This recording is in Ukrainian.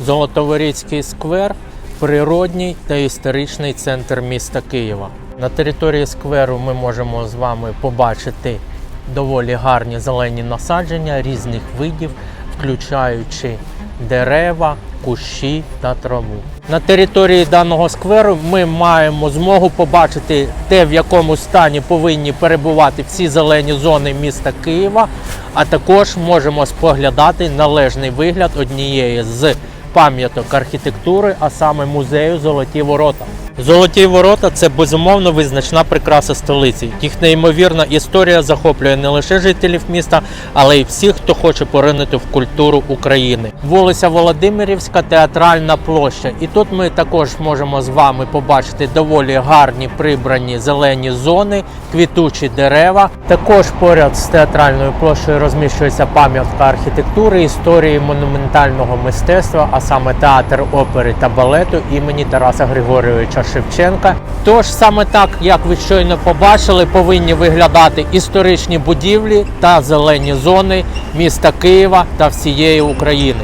Золотоворіцький сквер, природній та історичний центр міста Києва. На території скверу ми можемо з вами побачити доволі гарні зелені насадження різних видів, включаючи дерева, кущі та траву. На території даного скверу ми маємо змогу побачити те, в якому стані повинні перебувати всі зелені зони міста Києва, а також можемо споглядати належний вигляд однієї з пам'яток архітектури, а саме музею Золоті Ворота. Золоті ворота це безумовно визначна прикраса столиці. Їх неймовірна історія захоплює не лише жителів міста, але й всіх, хто хоче поринути в культуру України. Вулиця Володимирівська, театральна площа. І тут ми також можемо з вами побачити доволі гарні прибрані зелені зони, квітучі дерева. Також поряд з театральною площею розміщується пам'ятка архітектури, історії монументального мистецтва, а саме театр опери та балету імені Тараса Григорьовича Шевченка. Тож саме так, як ви щойно побачили, повинні виглядати історичні будівлі та зелені зони міста Києва та всієї України.